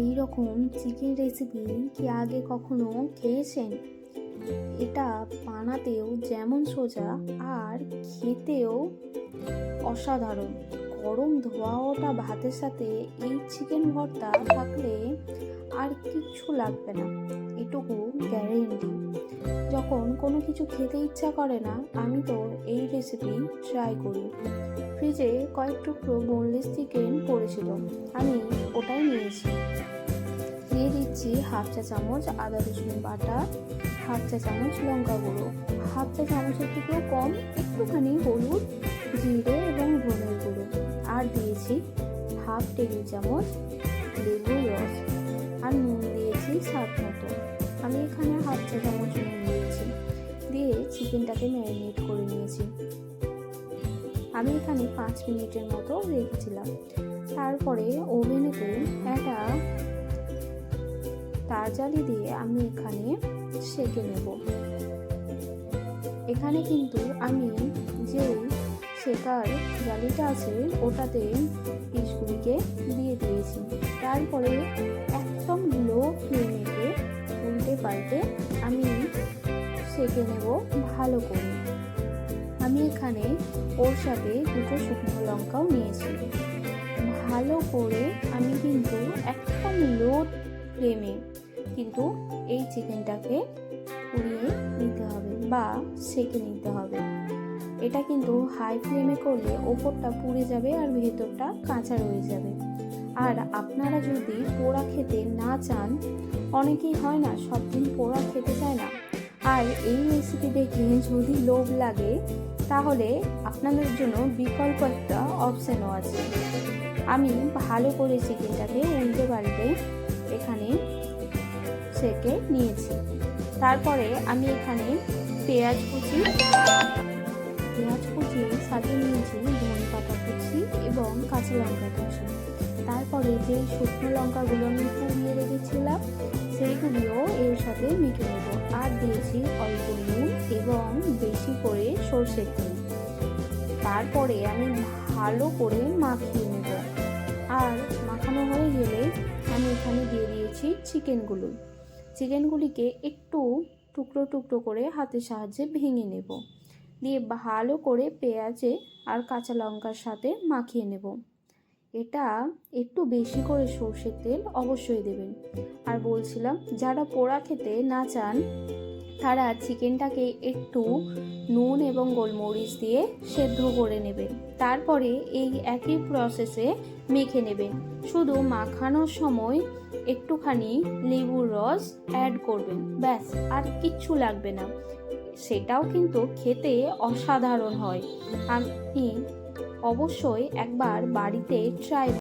এই রকম chicken recipe কি আগে কখনো খেয়েছেন? এটা বানাতেও যেমন সোজা, আর খেতেও অসাধারণ। গরম ধোয়া ওটা ভাতের সাথে এই চিকেন ভর্তা থাকলে আর কিচ্ছু লাগবে না। এটুকু গ্যারেন্টি যখন কোনো কিছু খেতে ইচ্ছা করে না, আমি তো এই রেসিপি ট্রাই করি। ফ্রিজে কয়েক টুকরো বোনলেস চিকেন পড়েছিল। আমি ওটাই হাফ চা চামচ আদা রসুন বাটা, হাফ চা চামচ লঙ্কা গুঁড়ো। হাফ চা চামচের থেকেও কম একটুখানি হলুদ, জিরে এবং ধনের গুঁড়ো। আর দিয়েছি হাফ টেবিল চামচ লেবুর রস। আর নুন দিয়েছি স্বাদ মতো। আমি এখানে হাফ চা চামচ নুন দিয়েছি। দিয়ে চিকেনটাকে ম্যারিনেট করে নিয়েছি। আমি এখানে পাঁচ মিনিটের মতো রেখেছিলাম। তারপরে ওভেনেতে একটা জালি দিয়ে আমি এখানে সেঁকে নেব। এখানে কিন্তু আমি যে শেখার জালিটা আছে, ওটাতে পিসগুলিকে দিয়ে দিয়েছি। তারপরে একদম লো ফ্লেমেতে উল্টে পাল্টে আমি সেঁকে নেব ভালো করে। আমি এখানে ওর সাথে দুটো শুকনো লঙ্কাও নিয়েছি। ভালো করে আমি কিন্তু একদম লো ফ্লেমে কিন্তু এই চিকেনটাকে পুড়িয়ে নিতে হবে বা সেকে নিতে হবে। এটা কিন্তু হাই ফ্লেমে করলে ওপরটা পুড়ে যাবে আর ভেতরটা কাঁচা রয়ে যাবে। আর আপনারা যদি পোড়া খেতে না চান, অনেকেই হয় না সব দিন পোড়া খেতে চায় না। আর এই রেসিপি দেখে যদি লোভ লাগে, তাহলে আপনাদের জন্য বিকল্প একটা অপশানও আছে। আমি ভালো করে চিকেনটাকে উল্টে পাল্টে এখানে সেকে নিয়েছি। তারপরে আমি এখানে পেঁয়াজ কুচি পেঁয়াজ কুচি সাথে নিয়েছি ধনে পাতা কুচি এবং কাঁচা লঙ্কা কুচি। তারপরে যে শুকনো লঙ্কাগুলো আমি পুড়িয়ে রেখেছিলাম সেইগুলিও এর সাথে মেখে নেব। আর দিয়েছি অল্প নুন এবং বেশি করে সর্ষের তেল। তারপরে আমি ভালো করে মাখিয়ে নেব। আর মাখানো হয়ে গেলে আমি এখানে দিয়ে দিয়েছি চিকেনগুলো চিকেনগুলিকে একটু টুকরো টুকরো করে হাতের সাহায্যে ভেঙে নেব। দিয়ে ভালো করে পেঁয়াজে আর কাঁচা লঙ্কার সাথে মাখিয়ে নেব। এটা একটু বেশি করে সর্ষের তেল অবশ্যই দেবেন। আর বলছিলাম, যারা পোড়া খেতে না চান, তারা চিকেনটাকে একটু নুন এবং গোলমরিচ দিয়ে সেদ্ধ করে নেবেন। তারপরে এই একই প্রসেসে মেখে নেবেন। শুধু মাখানোর সময় একটুখানি লেবুর রস অ্যাড করবেন। ব্যাস, আর কিচ্ছু লাগবে না। সেটাও কিন্তু খেতে অসাধারণ হয়। আমি অবশ্যই একবার বাড়িতে ট্রাই